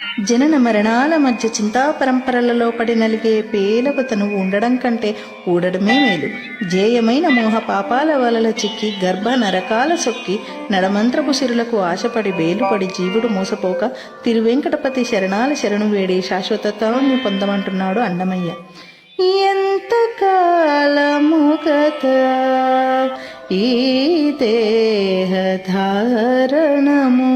జనన మరణాల మధ్య చింతాపరంపరలలో పడి నలిగే పేలవ తనువు ఉండడం కంటే ఊడడమే మేలు. జేయమైన మోహ పాపాల వలల చిక్కి గర్భ నరకాల సొక్కి నడమంత్రపు సిరులకు ఆశపడి బేలుపడి జీవుడు మోసపోక తిరువెంకటపతి శరణాల శరణు వేడి శాశ్వతత్వాన్ని పొందమంటున్నాడు అన్నమయ్య. ఎంత కాలము కథ? ఈ దేహ ధారణము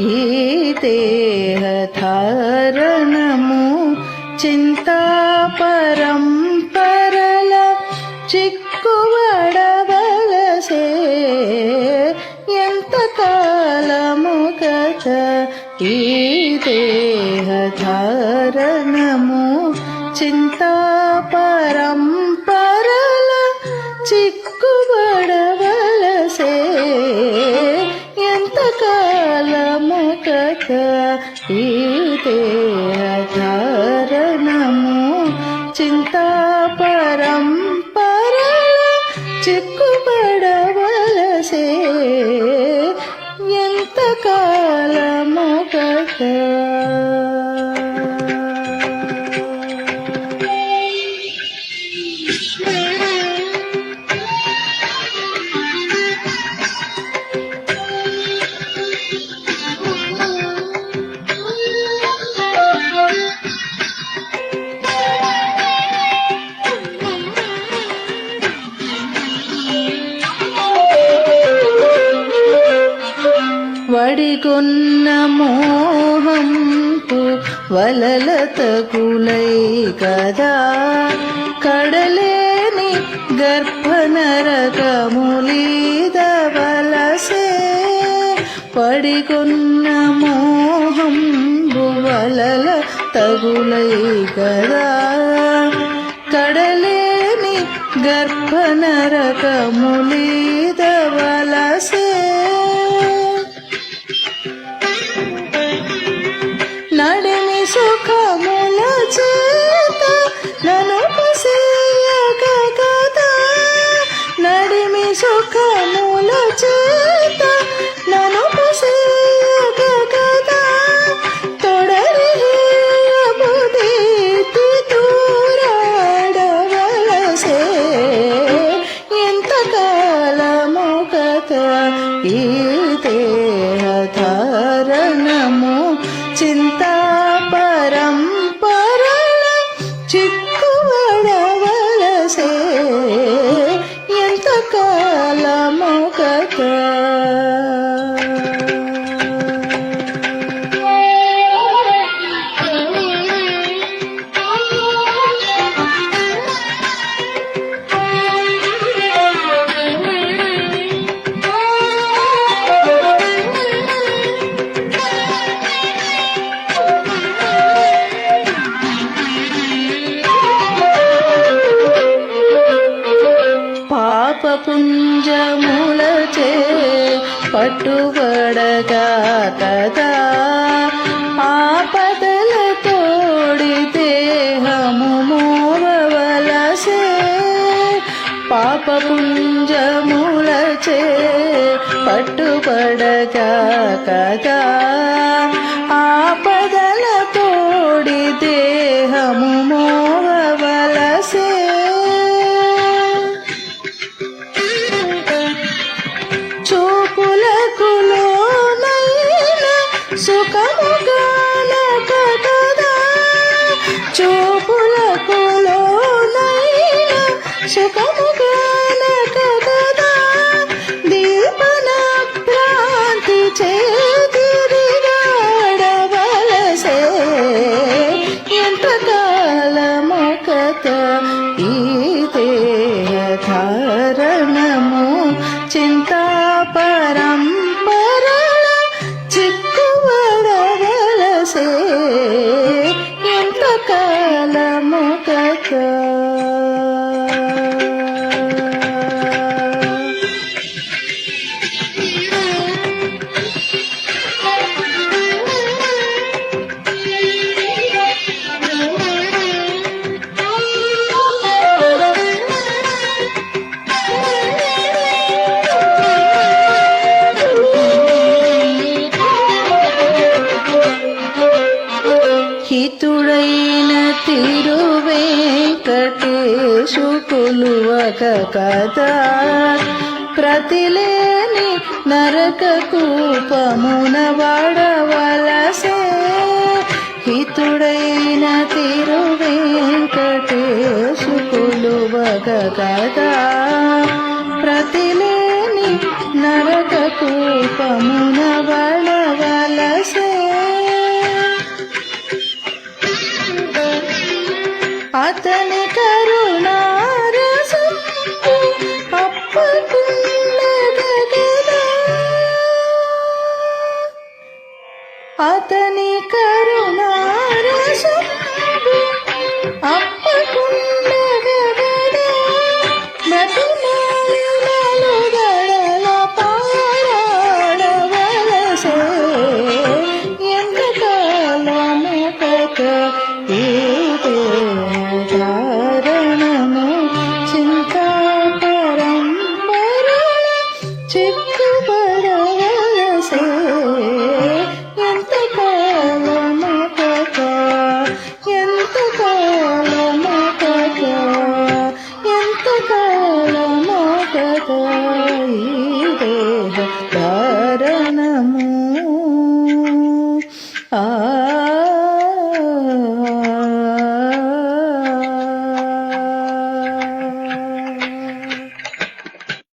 ఈ దేహధారణము చింతపరం పరల చిక్కుబడవలసే ఎంత కాలము కథ ఈ కథ ఈ దేహధారణము చింతా పరంపరల చిక్కుబడవలసే. ఎంత కాలము కథ వడిగొన్న మోహంపు వలల తగులై కదా. కడలేని గర్భనరకములీదవలసే పడికొన్న మోహం వలల తగులై కదా. కడలేని గర్భనరకములీ సుఖముల చేత నన్ను పసేయక కదా. నడిమి సుఖముల చేత నన్ను పసేయక కదా. తొడరి బుద్ధి తూరాడవలసే ఎంత కాలము ఈ కాలము పుంజములచే పట్టుబడగా కదా. ఆపదల తోడి దేహము మోవలసే పాప పుంజములచే పట్టుబడగా కదా. 收工。నితుడైన తిరువేంకటేశు కొలువక కథ. ప్రతిలేని నరక కూపమున వాడవలసే. హితుడైన తిరువేంకటేశు కొలువక కథ. అతని కరుణారసం అతని కరుణా